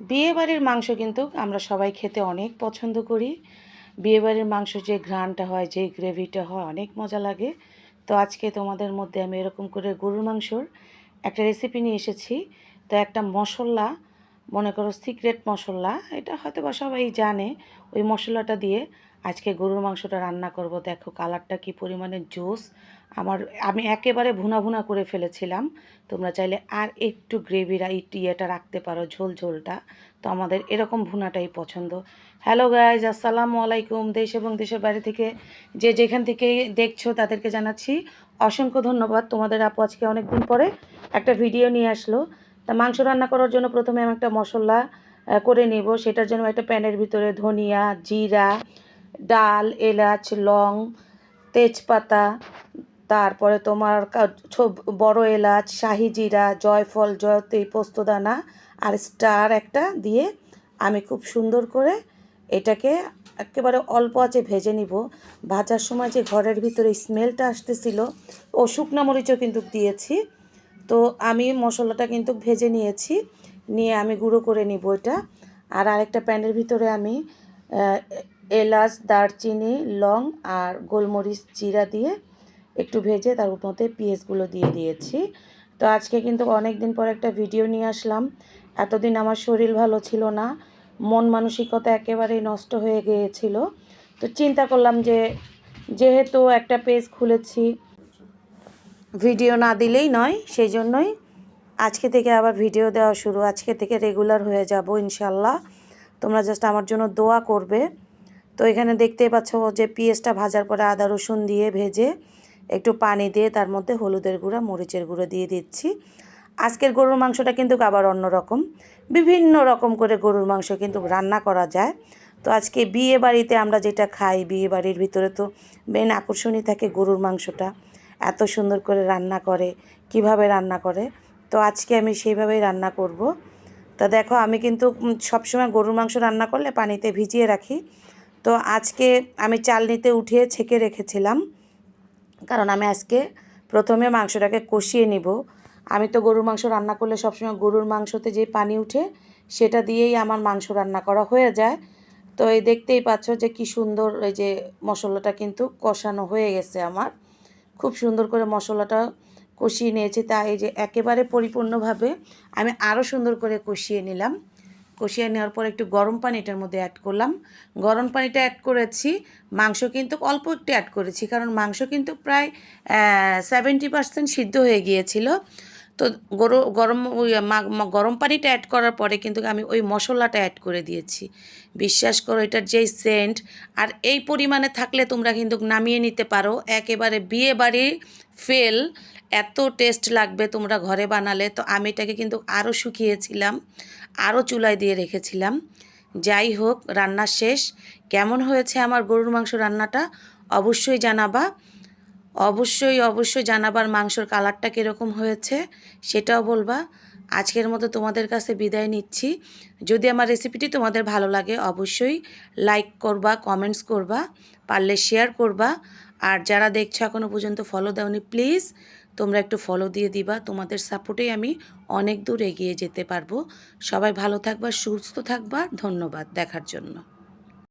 বিয়েবাড়ির মাংস কিন্তু আমরা সবাই খেতে অনেক পছন্দ করি। বিয়েবাড়ির মাংস যে ঘ্রাণটা হয়, যে গ্রেভিটা হয়, অনেক মজা লাগে। তো আজকে তোমাদের মধ্যে আমি এরকম করে গরুর মাংসর একটা রেসিপি নিয়ে এসেছি। তো একটা মশলা, মনে করো সিক্রেট মশলা, এটা হয়তো বা সবাই জানে, ওই মশলাটা দিয়ে আজকে গরুর মাংসটা রান্না করব। দেখো কালারটা কি পরিমাণে জোস। আমার, আমি একেবারে ভুনা ভুনা করে ফেলেছিলাম। তোমরা চাইলে আর একটু গ্রেভির ইয়েটা রাখতে পারো, ঝোল ঝোলটা। তো আমাদের এরকম ভুনাটাই পছন্দ। হ্যালো গাইজ আসসালামু আলাইকুম। দেশ এবং দেশের বাইরে থেকে যে যেখান থেকে দেখছ তাদেরকে জানাচ্ছি অসংখ্য ধন্যবাদ। তোমাদের আপু আজকে অনেক দিন পরে একটা ভিডিও নিয়ে আসলো। তা মাংস রান্না করার জন্য প্রথমে আমি একটা মশলা করে নেব। সেটার জন্য একটা প্যানের ভিতরে ধনিয়া, জিরা ডাল, এলাচ, লং, তেজপাতা, তারপরে তোমার বড় এলাচ, শাহি জিরা, জয়ফল, জয়তী, পোস্তদানা আর স্টার একটা দিয়ে আমি খুব সুন্দর করে এটাকে একেবারে অল্প আঁচে ভেজে নিব। ভাজার সময় যে ঘরের ভিতরে স্মেলটা আসতেছিল, ও শুকনো মরিচও কিন্তু দিয়েছি। তো আমি মশলাটা কিন্তু ভেজে নিয়েছি, নিয়ে আমি গুঁড়ো করে নিব এটা। আর আরেকটা প্যানের ভিতরে আমি এলাচ, দারচিনি, লং আর গোলমরিচ জিরা দিয়ে একটু ভেজে তার মধ্যে পেঁয়াজগুলো দিয়ে দিয়েছি। তো আজকে কিন্তু অনেক দিন পর একটা ভিডিও নিয়ে আসলাম। এতদিন আমার শরীর ভালো ছিল না, মন মানসিকতা একেবারেই নষ্ট হয়ে গিয়েছিল। তো চিন্তা করলাম যে যেহেতু একটা পেজ খুলেছি, ভিডিও না দিলেই নয়, সেই জন্যই আজকে থেকে আবার ভিডিও দেওয়া শুরু। আজকে থেকে রেগুলার হয়ে যাব ইনশাল্লাহ। তোমরা জাস্ট আমার জন্য দোয়া করবে। তো এখানে দেখতেই পাচ্ছ যে পেঁয়াজটা ভাজার পরে আদা, রসুন দিয়ে ভেজে একটু পানি দিয়ে তার মধ্যে হলুদের গুঁড়া, মরিচের গুঁড়ো দিয়ে দিচ্ছি। আজকের গরুর মাংসটা কিন্তু আবার অন্যরকম। বিভিন্ন রকম করে গরুর মাংস কিন্তু রান্না করা যায়। তো আজকে বিয়ে বাড়িতে আমরা যেটা খাই, বিয়ে বাড়ির ভিতরে তো মেন আকর্ষণই থাকে গরুর মাংসটা। এত সুন্দর করে রান্না করে, কীভাবে রান্না করে? তো আজকে আমি সেইভাবেই রান্না করব। তা দেখো, আমি কিন্তু সবসময় গরুর মাংস রান্না করলে পানিতে ভিজিয়ে রাখি। তো আজকে আমি চালনিতে উঠিয়ে ছেঁকে রেখেছিলাম। কারণ আমি আজকে প্রথমে মাংসটাকে কষিয়ে নিব। আমি তো গরুর মাংস রান্না করলে সবসময় গরুর মাংসতে যে পানি উঠে সেটা দিয়েই আমার মাংস রান্না করা হয়ে যায়। তো এই দেখতেই পাচ্ছ যে কি সুন্দর এই যে মশলাটা কিন্তু কষানো হয়ে গেছে আমার। খুব সুন্দর করে মশলাটা কষিয়ে নিয়েছি। তা এই যে একেবারে পরিপূর্ণভাবে আমি আরও সুন্দর করে কষিয়ে নিলাম। কষিয়ে নেওয়ার পর একটু গরম পানি এটার মধ্যে অ্যাড করলাম। গরম পানিটা অ্যাড করেছি। মাংস কিন্তু অল্প একটু অ্যাড করেছি, কারণ মাংস কিন্তু প্রায় সেভেন্টি পার্সেন্ট সিদ্ধ হয়ে গিয়েছিল। তো গরম গরম পানিটা অ্যাড করার পরে কিন্তু আমি ওই মশলাটা অ্যাড করে দিয়েছি। বিশ্বাস করো এটার যেই সেন্ট আর এই পরিমাণে থাকলে তোমরা কিন্তু নামিয়ে নিতে পারো। একেবারে বিয়ে বাড়ির ফেল এত টেস্ট লাগবে তোমরা ঘরে বানালে। তো আমি এটাকে কিন্তু আরও শুকিয়েছিলাম আরও চুলায় দিয়ে রেখেছিলাম। যাই হোক, রান্না শেষ। কেমন হয়েছে আমার গরুর মাংস রান্নাটা? অবশ্যই জানাবা। অবশ্যই অবশ্যই জানাবার মাংসর কালারটা কীরকম হয়েছে সেটাও বলবা। আজকের মতো তোমাদের কাছে বিদায় নিচ্ছি। যদি আমার রেসিপিটি তোমাদের ভালো লাগে, অবশ্যই লাইক করবা কমেন্টস করবা, পারলে শেয়ার করবা। আর যারা দেখছ এখনও পর্যন্ত ফলো দাওনি প্লিজ তোমরা একটু ফলো দিয়ে দিবা। তোমাদের সাপোর্টেই আমি অনেক দূর এগিয়ে যেতে পারব। সবাই ভালো থাকবা, সুস্থ থাকবা। ধন্যবাদ দেখার জন্য।